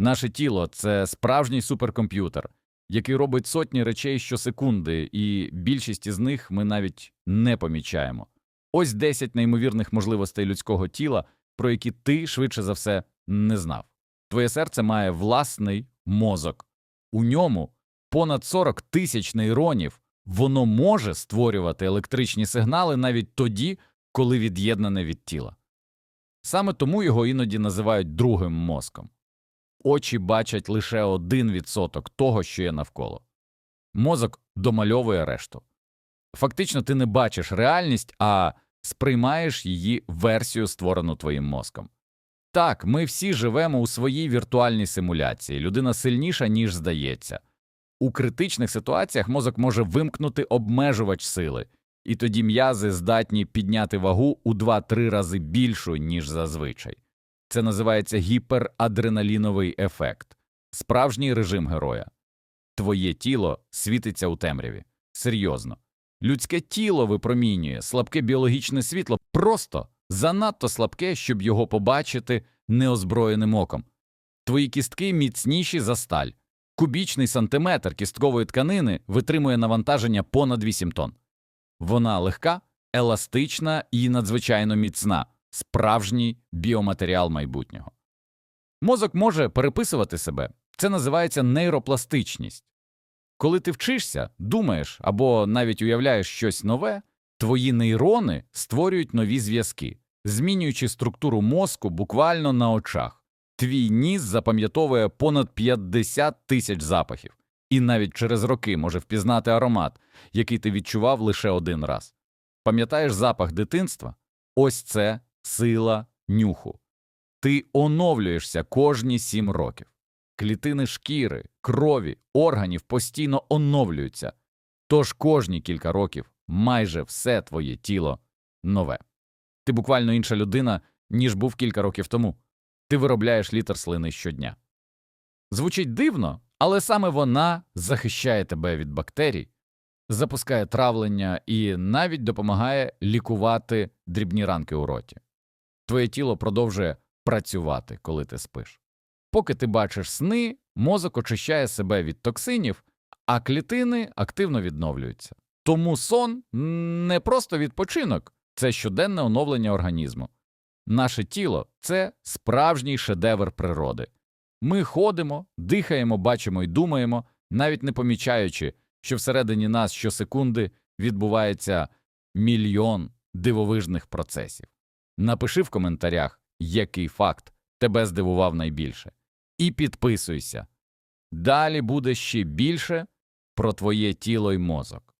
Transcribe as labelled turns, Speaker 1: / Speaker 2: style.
Speaker 1: Наше тіло це справжній суперкомп'ютер, який робить сотні речей щосекунди, і більшість із них ми навіть не помічаємо. Ось 10 неймовірних можливостей людського тіла, про які ти швидше за все не знав. Твоє серце має власний мозок. У ньому понад 40 тисяч нейронів. Воно може створювати електричні сигнали навіть тоді, коли від'єднане від тіла. Саме тому його іноді називають другим мозком. Очі бачать лише один відсоток того, що є навколо. Мозок домальовує решту. Фактично, ти не бачиш реальність, а сприймаєш її версію, створену твоїм мозком. Так, ми всі живемо у своїй віртуальній симуляції. Людина сильніша, ніж здається. У критичних ситуаціях мозок може вимкнути обмежувач сили, і тоді м'язи здатні підняти вагу у 2-3 рази більшу, ніж зазвичай. Це називається гіперадреналіновий ефект, справжній режим героя. Твоє тіло світиться у темряві. Серйозно. Людське тіло випромінює слабке біологічне світло просто занадто слабке, щоб його побачити неозброєним оком. Твої кістки міцніші за сталь. Кубічний сантиметр кісткової тканини витримує навантаження понад 8 тонн. Вона легка, еластична і надзвичайно міцна, справжній біоматеріал майбутнього. Мозок може переписувати себе. Це називається нейропластичність. Коли ти вчишся, думаєш або навіть уявляєш щось нове, твої нейрони створюють нові зв'язки, змінюючи структуру мозку буквально на очах. Твій ніс запам'ятовує понад 50 тисяч запахів і навіть через роки може впізнати аромат, який ти відчував лише один раз. Пам'ятаєш запах дитинства? Ось це сила нюху. Ти оновлюєшся кожні сім років. Клітини шкіри, крові, органів постійно оновлюються, тож кожні кілька років майже все твоє тіло нове. Ти буквально інша людина, ніж був кілька років тому. Ти виробляєш літр слини щодня. Звучить дивно, але саме вона захищає тебе від бактерій, запускає травлення і навіть допомагає лікувати дрібні ранки у роті. Твоє тіло продовжує працювати, коли ти спиш. Поки ти бачиш сни, мозок очищає себе від токсинів, а клітини активно відновлюються. Тому сон не просто відпочинок, це щоденне оновлення організму. Наше тіло це справжній шедевр природи. Ми ходимо, дихаємо, бачимо і думаємо, навіть не помічаючи, що всередині нас щосекунди відбувається мільйон дивовижних процесів. Напиши в коментарях, який факт тебе здивував найбільше. І підписуйся. Далі буде ще більше про твоє тіло й мозок.